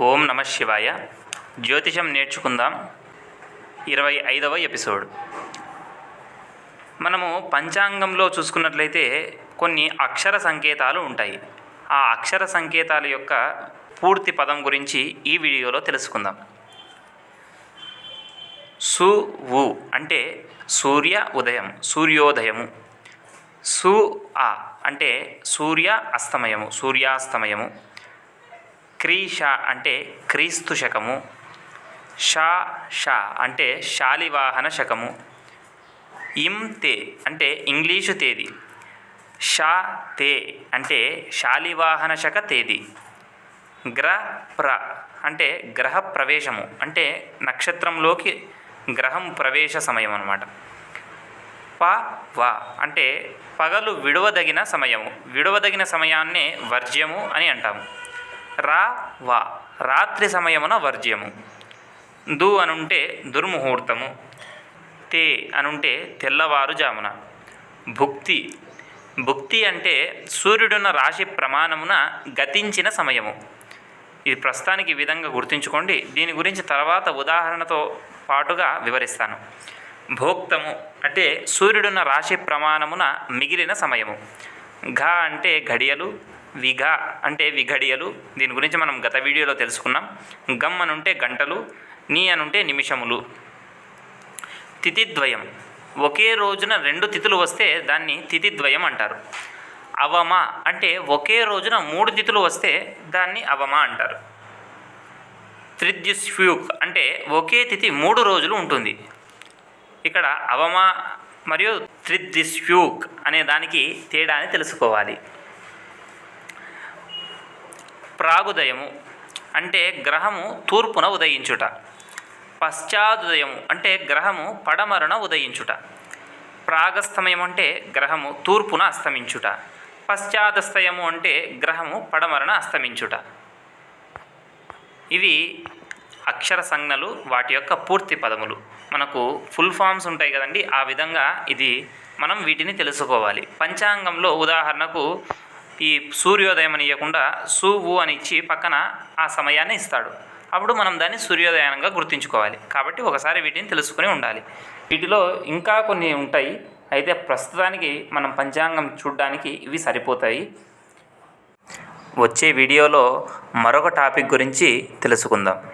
ఓం నమ శివాయ. జ్యోతిషం నేర్చుకుందాం. ఇరవై ఐదవ ఎపిసోడ్. మనము పంచాంగంలో చూసుకున్నట్లయితే కొన్ని అక్షర సంకేతాలు ఉంటాయి. ఆ అక్షర సంకేతాల యొక్క పూర్తి పదం గురించి ఈ వీడియోలో తెలుసుకుందాం. సు వు అంటే సూర్య ఉదయం సూర్యోదయము. సు ఆ అంటే సూర్య అస్తమయము సూర్యాస్తమయము. క్రీష అంటే క్రీస్తు శకము. షా షా అంటే శాలివాహన శకము. ఇం తే అంటే ఇంగ్లీషు తేదీ. షా తే అంటే శాలివాహన శక తేదీ. గ్ర ప్ర అంటే గ్రహ ప్రవేశము. అంటే నక్షత్రంలోకి గ్రహం ప్రవేశ సమయం అన్నమాట. ప వ అంటే పగలు విడవదగిన సమయము. విడవదగిన సమయాన్నే వర్జ్యము అని అంటాము. రా వా. రాత్రి సమయమున వర్జ్యము. దు అనుంటే దుర్ముహూర్తము. తే అనుంటే తెల్లవారుజామున. భుక్తి. భుక్తి అంటే సూర్యుడున్న రాశి ప్రమాణమున గతించిన సమయము. ఇది ప్రస్తుతానికి ఈ విధంగా గుర్తుంచుకోండి. దీని గురించి తర్వాత ఉదాహరణతో పాటుగా వివరిస్తాను. భోక్తము అంటే సూర్యుడున్న రాశి ప్రమాణమున మిగిలిన సమయము. ఘ అంటే ఘడియలు విఘ అంటే విఘడియలు. దీని గురించి మనం గత వీడియోలో తెలుసుకున్నాం. గమ్ అనుంటే గంటలు నీ అనుంటే నిమిషములు. తిథిద్వయం ఒకే రోజున రెండు తిథులు వస్తే దాన్ని తిథిద్వయం అంటారు. అవమ అంటే ఒకే రోజున మూడు తిథులు వస్తే దాన్ని అవమ అంటారు. త్రిద్యుస్ఫ్యూక్ అంటే ఒకే తిథి మూడు రోజులు ఉంటుంది. ఇక్కడ అవమ మరియు త్రిద్యుస్ఫ్యూక్ అనే దానికి తేడాని తెలుసుకోవాలి. ప్రాగుదయము అంటే గ్రహము తూర్పున ఉదయించుట. పశ్చాదుదయము అంటే గ్రహము పడమరున ఉదయించుట. ప్రాగస్తమయం అంటే గ్రహము తూర్పున అస్తమించుట. పశ్చాదస్తయము అంటే గ్రహము పడమరణ అస్తమించుట. ఇవి అక్షర సంజ్ఞలు వాటి యొక్క పూర్తి పదములు. మనకు ఫుల్ ఫామ్స్ ఉంటాయి కదండి ఆ విధంగా ఇది మనం వీటిని తెలుసుకోవాలి. పంచాంగంలో ఉదాహరణకు ఈ సూర్యోదయం అని ఇవ్వకుండా సూవు అని ఇచ్చి పక్కన ఆ సమయాన్ని ఇస్తాడు. అప్పుడు మనం దాన్ని సూర్యోదయానంగా గుర్తుంచుకోవాలి. కాబట్టి ఒకసారి వీటిని తెలుసుకుని ఉండాలి. వీటిలో ఇంకా కొన్ని ఉంటాయి. అయితే ప్రస్తుతానికి మనం పంచాంగం చూడడానికి ఇవి సరిపోతాయి. వచ్చే వీడియోలో మరొక టాపిక్ గురించి తెలుసుకుందాం.